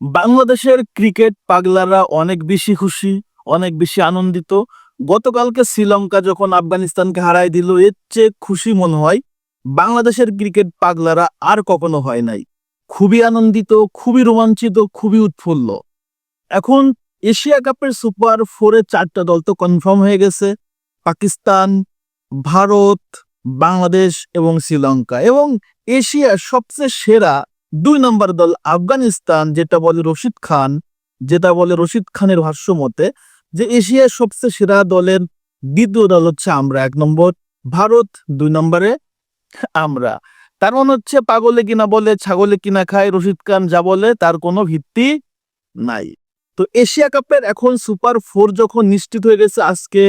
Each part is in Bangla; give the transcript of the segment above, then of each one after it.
বাংলাদেশের ক্রিকেট পাগলারা অনেক বেশি খুশি, অনেক বেশি আনন্দিত। গতকালকে শ্রীলঙ্কা যখন আফগানিস্তানকে হারাই দিল, এর চেয়ে খুশি মনে হয় বাংলাদেশের ক্রিকেট পাগলারা আর কখনো হয় নাই। খুবই আনন্দিত, খুবই রোমাঞ্চিত, খুবই উৎফুল্ল। এখন এশিয়া কাপের সুপার ফোরে চারটা দল তো কনফার্ম হয়ে গেছে। পাকিস্তান, ভারত, বাংলাদেশ এবং শ্রীলঙ্কা। এবং এশিয়ার সবচেয়ে সেরা দুই নম্বর দল আফগানিস্তান, যেটা বলে রশিদ খান, যেটা বলে রশিদ খানের ভাষ্য মতে যে এশিয়ার সবচেয়ে সেরা দলের দ্বিতীয় দল হচ্ছে আমরা, এক নম্বর ভারত, দুই নম্বরে আমরা। তার মনে হচ্ছে পাগলে কিনা বলে, ছাগলে কিনা খায়, রশিদ খান যা বলে তার কোনো ভিত্তি নাই। তো এশিয়া কাপের এখন সুপার ফোর যখন নিশ্চিত হয়ে গেছে আজকে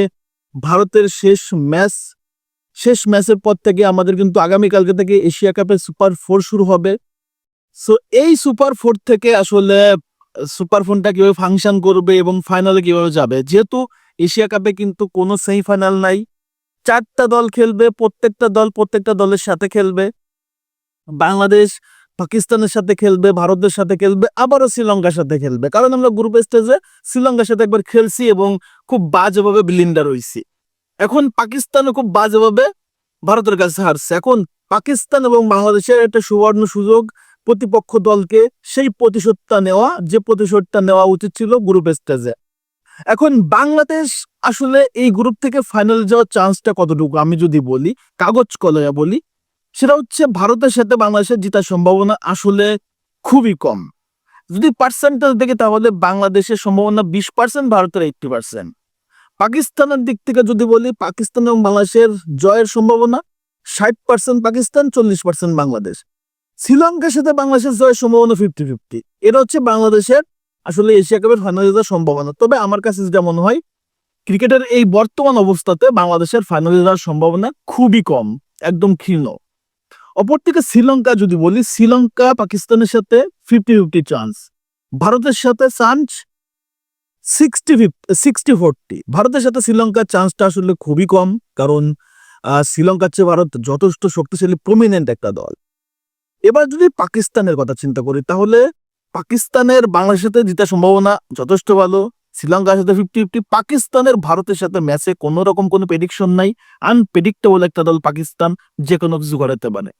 ভারতের শেষ ম্যাচ, শেষ ম্যাচের পর থেকে আমাদের কিন্তু আগামীকালকে থেকে এশিয়া কাপের সুপার ফোর শুরু হবে। সো এই সুপার ফোর থেকে আসলে সুপার ফোনটা কীভাবে ফাংশন করবে এবং ফাইনালে কীভাবে যাবে? যেহেতু এশিয়া কাপে কিন্তু কোনো সেমিফাইনাল নাই। চারটা দল খেলবে, প্রত্যেকটা দল প্রত্যেকটা দলের সাথে খেলবে। বাংলাদেশ পাকিস্তানের সাথে খেলবে, ভারতের সাথে খেলবে, আবারও শ্রীলঙ্কার সাথে খেলবে। কারণ আমরা গ্রুপ স্টেজে শ্রীলঙ্কার সাথে একবার খেলছি এবং খুব বাজেভাবে বিলিন্ডার হইছি। এখন পাকিস্তানও খুব বাজেভাবে ভারতের কাছে হারছে। এখন পাকিস্তান এবং বাংলাদেশের একটা সুবর্ণ সুযোগ প্রতিপক্ষ দলকে সেই প্রতিশোধটা নেওয়া, যে প্রতিশোধটা নেওয়া উচিত ছিল গ্রুপ স্টেজে। এখন বাংলাদেশ আসলে এই গ্রুপ থেকে ফাইনাল যাওয়ার চান্সটা কতটুকু? আমি যদি বলি, কাগজ কলয়া বলি, সেটা হচ্ছে ভারতের সাথে বাংলাদেশের জেতার সম্ভাবনা আসলে খুবই কম। যদি পার্সেন্টেজ দেখে তাহলে বাংলাদেশের সম্ভাবনা বিশ পার্সেন্ট ভারতের এইটটি পার্সেন্ট পাকিস্তানের দিক থেকে যদি বলি, পাকিস্তান এবং বাংলাদেশের জয়ের সম্ভাবনা ষাট পার্সেন্ট পাকিস্তান, চল্লিশ পার্সেন্ট বাংলাদেশ। শ্রীলঙ্কার সাথে বাংলাদেশের জয়ের সম্ভাবনা ফিফটি ফিফটি এটা হচ্ছে বাংলাদেশের আসলে এশিয়া কাপের ফাইনাল জেতার সম্ভাবনা। তবে আমার কাছে যেটা মনে হয়, ক্রিকেটের এই বর্তমান অবস্থাতে বাংলাদেশের ফাইনাল জেতার সম্ভাবনা খুবই কম, একদম ক্ষীণ। অপরদিকে শ্রীলঙ্কা যদি বলি, শ্রীলঙ্কা পাকিস্তানের সাথে ফিফটি ফিফটি চান্স ভারতের সাথে chance sixty fifty sixty forty ভারতের সাথে শ্রীলঙ্কার চান্সটা আসলে খুবই কম, কারণ শ্রীলঙ্কার চেয়ে ভারত যথেষ্ট শক্তিশালী প্রমিনেন্ট একটা দল। এবার যদি পাকিস্তানের কথা চিন্তা করি, তাহলে পাকিস্তানের বাংলাদেশের সাথে জেতার সম্ভাবনা যথেষ্ট ভালো, শ্রীলঙ্কার সাথে ফিফটি ফিফটি পাকিস্তানের ভারতের সাথে ম্যাচে কোনো রকম কোনো প্রেডিকশন নাই আনপ্রেডিক্টেবল একটা দল পাকিস্তান যে কোনো কিছু করাতে পারে।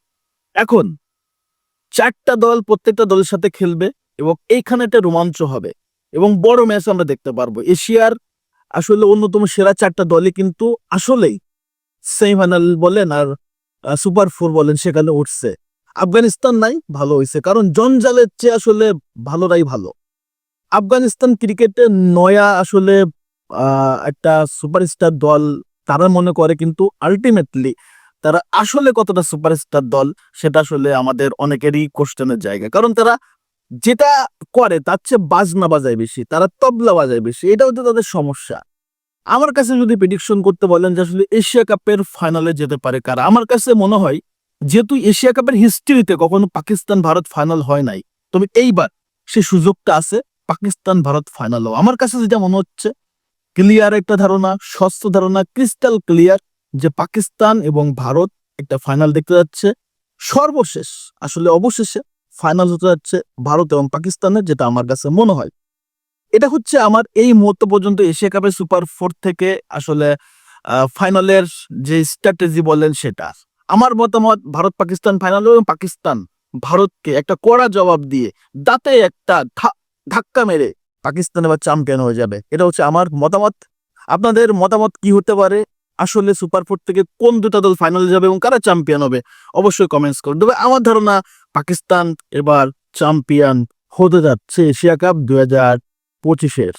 এখন, চারটা দল প্রত্যেকটা দলের সাথে খেলবে এবং এইখানে একটা রোমাঞ্চ হবে এবং বড় ম্যাচ আমরা দেখতে পারব। এশিয়ার আসলে অন্যতম সেরা চারটা দলই কিন্তু আসলেই সেমিফাইনাল বলেন আর সুপার ফোর বলেন সেখানে উঠছে। আফগানিস্তান নাই, ভালো হয়েছে কারণ জঞ্জালের চেয়ে আসলে ভালোরাই ভালো। আফগানিস্তান ক্রিকেটে নয়া আসলে একটা সুপারস্টার দল তারা মনে করে, কিন্তু আলটিমেটলি তারা আসলে কতটা সুপারস্টার দল, সেটা আসলে আমাদের অনেকেরই কোশ্চেনের জায়গা। কারণ তারা যেটা করে, তার চেয়ে বাজনা বাজায় বেশি, তারা তবলা বাজায় বেশি। এটা হচ্ছে তাদের সমস্যা। আমার কাছে যদি প্রেডিকশন করতে বলেন যে আসলে এশিয়া কাপের ফাইনালে যেতে পারে কারা, আমার কাছে মনে হয় যেহেতু এশিয়া কাপের হিস্ট্রিতে কখনো পাকিস্তান ভারত ফাইনাল হয় নাই, তবে এইবার সে সুযোগটা আছে, পাকিস্তান ভারত ফাইনাল আমার কাছে যেটা মনে হচ্ছে ক্লিয়ার একটা ধারণা স্বস্থ ধারণা ক্রিস্টাল ক্লিয়ার যে পাকিস্তান এবং ভারত একটা ফাইনাল দেখতে যাচ্ছে। সর্বশেষ, আসলে অবশেষে ফাইনাল হতে যাচ্ছে ভারত এবং পাকিস্তানের, যেটা আমার কাছে মনে হয়। এটা হচ্ছে আমার এই মুহূর্ত পর্যন্ত এশিয়া কাপের সুপার ফোর থেকে আসলে ফাইনালের যে স্ট্র্যাটেজি বলেন সেটা। আমার মতামত ভারত পাকিস্তান ফাইনাল এবং পাকিস্তান ভারতকে একটা কড়া জবাব দিয়ে দাঁতে একটা ধাক্কা মেরে পাকিস্তান এবার চ্যাম্পিয়ন হয়ে যাবে? এটা হচ্ছে আমার মতামত। আপনাদের মতামত কি হতে পারে? আসলে সুপার ফোর থেকে কোন দুটা দল ফাইনালে যাবে এবং কারা চ্যাম্পিয়ন হবে? অবশ্যই কমেন্টস করুন। তবে আমার ধারণা পাকিস্তান এবার চ্যাম্পিয়ন হতে যাচ্ছে এশিয়া কাপ দু হাজার পঁচিশের।